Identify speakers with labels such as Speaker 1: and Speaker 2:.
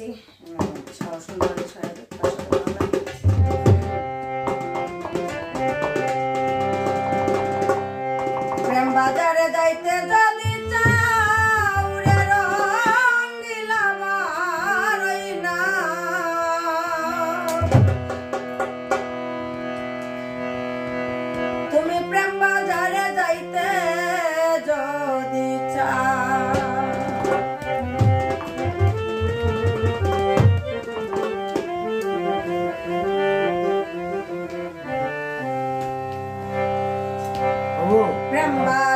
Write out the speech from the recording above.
Speaker 1: ফোড়ন রাখছি সুন্দর ভালো remember.